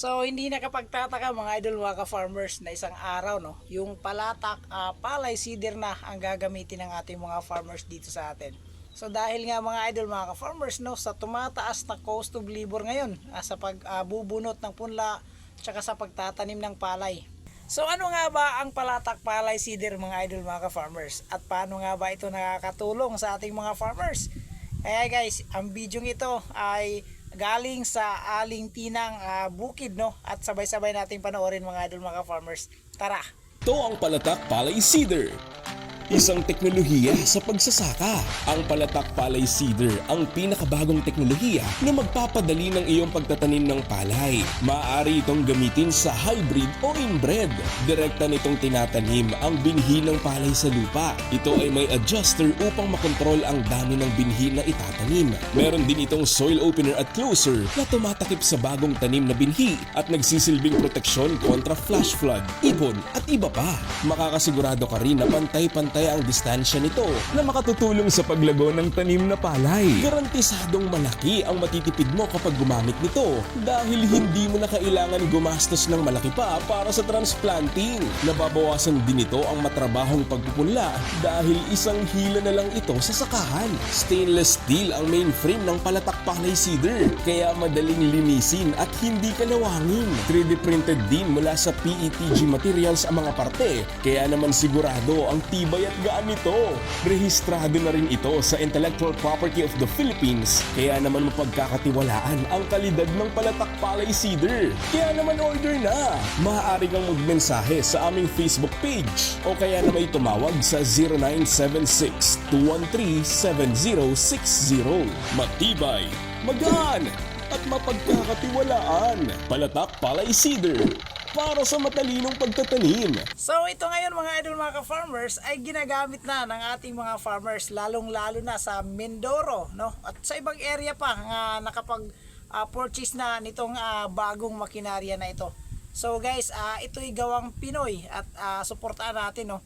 So hindi nakapagtataka mga idol mga ka-farmers na isang araw no, yung palatak ah, palay seeder na ang gagamitin ng ating mga farmers dito sa atin. So dahil nga mga idol mga ka-farmers no, sa tumataas na cost of labor ngayon ah, sa pagbubunot ng punla tsaka sa pagtatanim ng palay. So ano nga ba ang palatak palay seeder mga idol mga ka-farmers at paano nga ba ito nakakatulong sa ating mga farmers? Kaya guys, ang video ito ay galing sa Aling Tinang ah, Bukid no at sabay-sabay nating panoorin mga idol mga farmers. Tara. Ito ang Palatak Palay Seeder. Isang teknolohiya sa pagsasaka. Ang Palatak Palay Seeder ang pinakabagong teknolohiya na magpapadali ng iyong pagtatanim ng palay. Maaari itong gamitin sa hybrid o inbred. Direkta nitong tinatanim ang binhi ng palay sa lupa. Ito ay may adjuster upang makontrol ang dami ng binhi na itatanim. Meron din itong soil opener at closer na tumatakip sa bagong tanim na binhi at nagsisilbing proteksyon kontra flash flood, ibon at iba pa. Makakasigurado ka rin na pantay-pantay ang distansya nito na makatutulong sa paglago ng tanim na palay. Garantisadong malaki ang matitipid mo kapag gumamit nito dahil hindi mo na kailangan gumastos ng malaki pa para sa transplanting. Nababawasan din ito ang matrabahong pagpupunla dahil isang hila na lang ito sa sakahan. Stainless steel ang main frame ng palatak palay seeder kaya madaling linisin at hindi kalawangin. 3D printed din mula sa PETG materials ang mga parte kaya naman sigurado ang tibay at gaan nito. Rehistrado na rin ito sa Intellectual Property of the Philippines kaya naman mapagkakatiwalaan ang kalidad ng palatak palay seeder. Kaya naman order na! Maaari kang magmensahe sa aming Facebook page o kaya na may tumawag sa 0976-213-7060. Matibay, magaan, at mapagkakatiwalaan. Palatak palay seeder para sa matalinong pagtatanim. So ito ngayon mga idol mga ka-farmers ay ginagamit na ng ating mga farmers lalong lalo na sa Mindoro no at sa ibang area pa nga nakapag ah, purchase na nitong ah, bagong makinarya na ito. So guys, ah, ito'y gawang Pinoy at ah, suportahan natin no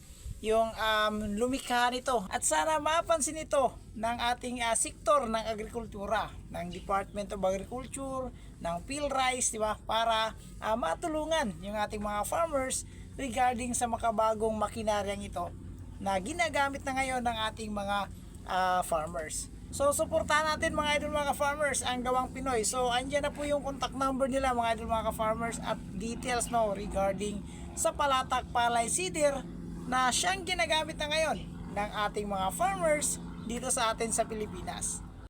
yung um, lumikha nito. At sana mapansin ito ng ating ah, sektor ng agrikultura, ng Department of Agriculture, ng PhilRice, di ba? Para ah, matulungan yung ating mga farmers regarding sa makabagong makinaryang ito na ginagamit na ngayon ng ating mga ah, farmers. So, suportahan natin mga idol mga farmers ang gawang Pinoy. So, andyan na po yung contact number nila mga idol mga farmers at details no regarding sa Palatak Palay Seeder na siyang ginagamit na ngayon ng ating mga farmers dito sa atin sa Pilipinas.